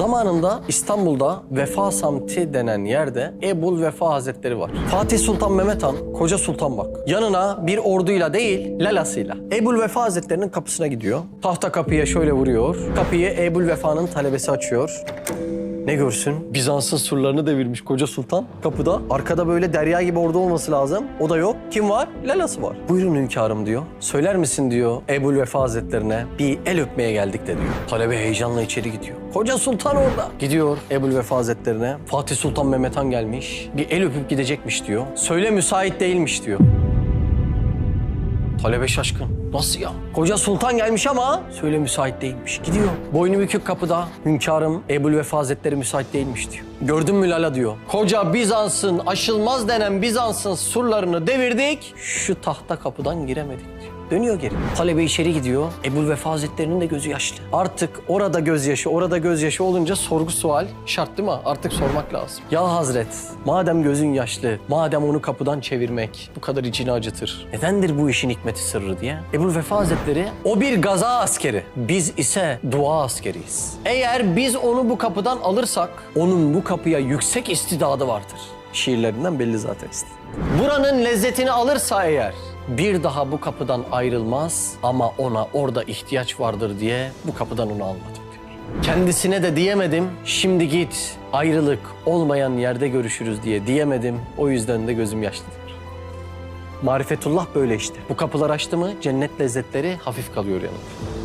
Zamanında İstanbul'da Vefa Samti denen yerde Ebul Vefa Hazretleri var. Fatih Sultan Mehmet Han, Koca Sultan bak. Yanına bir orduyla değil, lalasıyla. Ebul Vefa Hazretleri'nin kapısına gidiyor. Tahta kapıya şöyle vuruyor. Kapıyı Ebul Vefa'nın talebesi açıyor. Ne görsün? Bizans'ın surlarını devirmiş koca sultan kapıda. Arkada böyle derya gibi ordu olması lazım. O da yok. Kim var? Lalası var. Buyurun hünkârım diyor. Söyler misin diyor Ebul Vefa Hazretlerine. Bir el öpmeye geldik de diyor. Talebe heyecanla içeri gidiyor. Koca sultan orada. Gidiyor Ebul Vefa Hazretlerine. Fatih Sultan Mehmet Han gelmiş. Bir el öpüp gidecekmiş diyor. Söyle müsait değilmiş diyor. Talebe şaşkın. Nasıl ya? Koca sultan gelmiş ama söyle müsait değilmiş. Gidiyor. Boynu bükük kapıda. Hünkârım Ebul Vefa Hazretleri müsait değilmiş diyor. Gördün mü Lala diyor. Koca Bizans'ın aşılmaz denen Bizans'ın surlarını devirdik. Şu tahta kapıdan giremedik diyor. Dönüyor geri. Talebe içeri gidiyor. Ebul Vefa Hazretleri'nin de gözü yaşlı. Artık orada gözyaşı, orada gözyaşı olunca sorgu sual şart değil mi? Artık sormak lazım. Ya Hazret, madem gözün yaşlı, madem onu kapıdan çevirmek bu kadar içini acıtır. Nedendir bu işin hikmeti sırrı diye? Ebul Vefa Hazretleri, o bir gaza askeri. Biz ise dua askeriyiz. Eğer biz onu bu kapıdan alırsak, onun bu kapıya yüksek istidadı vardır. Şiirlerinden belli zaten. Buranın lezzetini alırsa eğer bir daha bu kapıdan ayrılmaz ama ona orada ihtiyaç vardır diye bu kapıdan onu almadım diyor. Kendisine de diyemedim şimdi git ayrılık olmayan yerde görüşürüz diye diyemedim o yüzden de gözüm yaşlı diyor. Marifetullah böyle işte. Bu kapılar açtı mı cennet lezzetleri hafif kalıyor yanında.